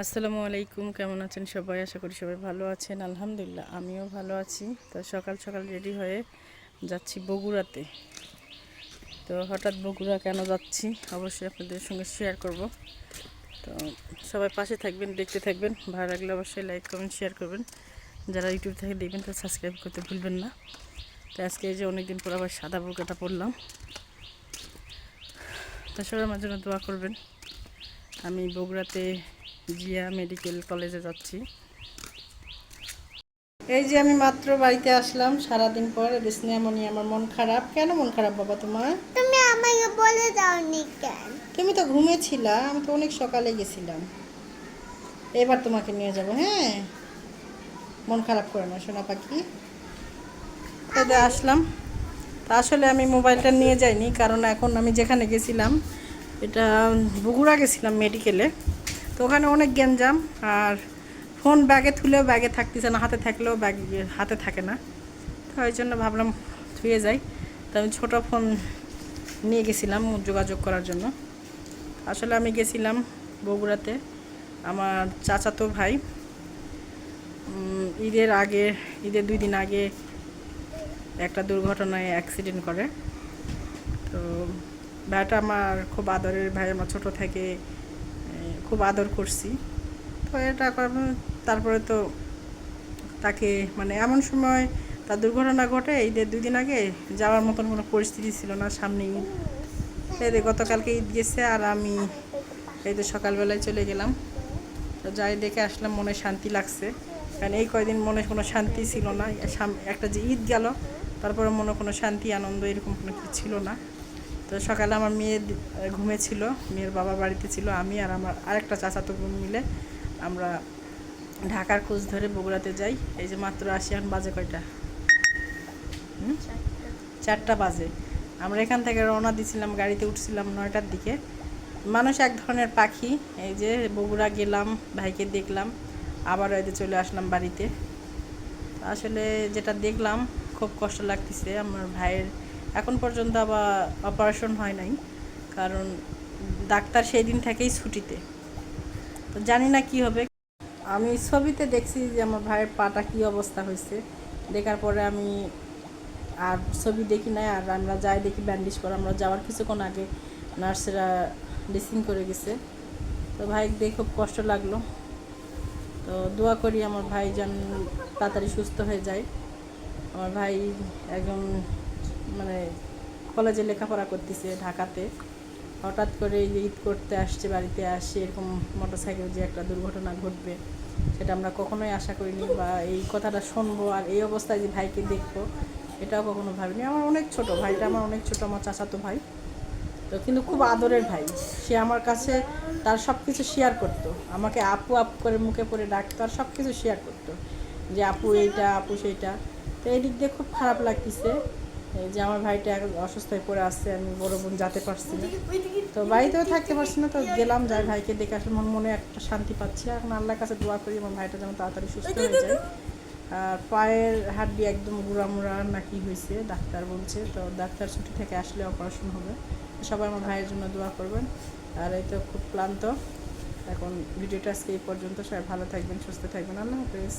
আসসালামু আলাইকুম, কেমন আছেন সবাই? আশা করি সবাই ভালো আছেন। আলহামদুলিল্লাহ, আমিও ভালো আছি। তো সকাল সকাল রেডি হয়ে যাচ্ছি বগুড়াতে। তো হঠাৎ বগুড়া কেন যাচ্ছি অবশ্যই আপনাদের সঙ্গে শেয়ার করব। তো সবাই পাশে থাকবেন, দেখতে থাকবেন। ভালো লাগলে অবশ্যই লাইক কমেন্ট শেয়ার করবেন। যারা ইউটিউব থেকে দেখবেন, তারা সাবস্ক্রাইব করতে ভুলবেন না। তো আজকে এই যে অনেকদিন পর আবার সাদা বোরকাটা পরলাম। তো সবাই আমার জন্য দোয়া করবেন। আমি বগুড়াতে জিয়া মেডিকেল কলেজে যাচ্ছি। এই যে আমি মাত্র বাড়িতে আসলাম সারাদিন পর স্নেহামণি আমার মন খারাপ। কেন মন খারাপ বাবা তোমার? তুমি আমাকে বলে দাওনি কেন? তুমি তো ঘুমিয়েছিলা আমি তো অনেক সকালে গেছিলাম। এবার তোমাকে নিয়ে যাব হ্যাঁ? মন খারাপ করে না সোনা পাখি। তাদের আসলাম। তা আসলে আমি মোবাইলটা নিয়ে যাইনি কারণ এখন আমি যেখানে গেছিলাম এটা বগুড়া গেছিলাম মেডিকেলে তো ওখানে অনেক গ্যাঞ্জাম আর ফোন ব্যাগে তুলেও ব্যাগে থাকতেছে না, হাতে থাকলেও ব্যাগ, হাতে থাকে না। তো ওই জন্য ভাবলাম ধুয়ে যাই। তো আমি ছোটো ফোন নিয়ে গেছিলাম যোগাযোগ করার জন্য। আসলে আমি গেছিলাম বগুড়াতে। আমার চাচাতো ভাই ঈদের আগে, ঈদের দুই দিন আগে একটা দুর্ঘটনায় অ্যাক্সিডেন্ট করে। তো ভাইটা আমার খুব আদরের ভাই, আমার ছোট থেকে খুব আদর করছি। তো এটা তারপরে তো তাকে মানে এমন সময় তার দুর্ঘটনা ঘটে ঈদের দুই দিন আগে যাওয়ার মতন কোনো পরিস্থিতি ছিল না সামনে ঈদ গতকালকে ঈদ গেছে আর আমি এই তো সকালবেলায় চলে গেলাম। তো যাই দেখে আসলাম, মনে শান্তি লাগছে। কারণ এই কয়দিন মনে কোনো শান্তি ছিল না। একটা যে ঈদ গেল, তারপরে মনে কোনো শান্তি, আনন্দ, এরকম কোনো কিছু ছিল না। তো সকালে আমার মেয়ে ঘুমেছিল, মেয়ের বাবা বাড়িতে ছিল, আমি আর আমার আরেকটা চাচাতো বোন মিলে আমরা ঢাকার খোঁজ ধরে বগুড়াতে যাই। এই যে মাত্র আসি এখন বাজে কয়টা? চারটা বাজে। আমরা এখান থেকে রওনা দিছিলাম, গাড়িতে উঠছিলাম নয়টার দিকে। মানুষ এক ধরনের পাখি। এই যে বগুড়া গেলাম, ভাইকে দেখলাম, আবার এতে চলে আসলাম বাড়িতে। আসলে যেটা দেখলাম, খুব কষ্ট লাগতেছে। আমার ভাইয়ের এখন পর্যন্ত আবার অপারেশন হয় নাই, কারণ ডাক্তার সেই দিন থেকেই ছুটিতে। তো জানি না কি হবে। আমি ছবিতে দেখছি যে আমার ভাইয়ের পাটা কি অবস্থা হয়েছে। দেখার পরে আমি আর ছবি দেখি নাই, আর আমরা যাই দেখি ব্যান্ডেজ করে আমরা যাওয়ার কিছুক্ষণ আগে নার্সেরা ড্রেসিং করে গেছে। তো ভাই দেখে খুব কষ্ট লাগল। তো দোয়া করি আমার ভাই যেন তাড়াতাড়ি সুস্থ হয়ে যায়। আমার ভাই একজন মানে কলেজে লেখাপড়া করতেছে ঢাকাতে। হঠাৎ করে ঈদ করতে আসছে, বাড়িতে আসছে এরকম মোটরসাইকেল যে একটা দুর্ঘটনা ঘটবে, সেটা আমরা কখনোই আশা করিনি বা এই কথাটা শুনব আর এই অবস্থায় যে ভাইকে দেখব, এটাও কখনো ভাবিনি। আমার অনেক ছোট ভাইটা, আমার অনেক ছোট, আমার চাচাতো ভাই। তো কিন্তু খুব আদরের ভাই। সে আমার কাছে তার সব কিছু শেয়ার করতো। আমাকে আপু আপু করে মুখে পড়ে ডাকতো আর সব কিছু শেয়ার করতো। যে আপু এইটা, আপু সেইটা। তো এই দিক দিয়ে খুব খারাপ লাগতেছে। এই যে আমার ভাইটা এখন অসুস্থ হয়ে পড়ে আসছে আমি বড় বোন যেতে পারছি না। তো বাড়িতেও থাকতে পারছি না তো গেলাম যাই ভাইকে দেখে আসলে মন মনে একটা শান্তি পাচ্ছি এখন আল্লাহর কাছে দোয়া করি আমার ভাইটা যেন তাড়াতাড়ি সুস্থ হয়ে যায়। আর পায়ের হাড্ডি একদম গুঁড়ামুড়া নাকি হয়েছে ডাক্তার বলছে। তো ডাক্তার ছুটি থেকে আসলে অপারেশন হবে। সবাই আমার ভাইয়ের জন্য দোয়া করবেন। আর এই তো খুব ক্লান্ত। এখন ভিডিওটা আজকে এই পর্যন্ত। সবাই ভালো থাকবেন সুস্থ থাকবেন। আল্লাহ হাফেজ।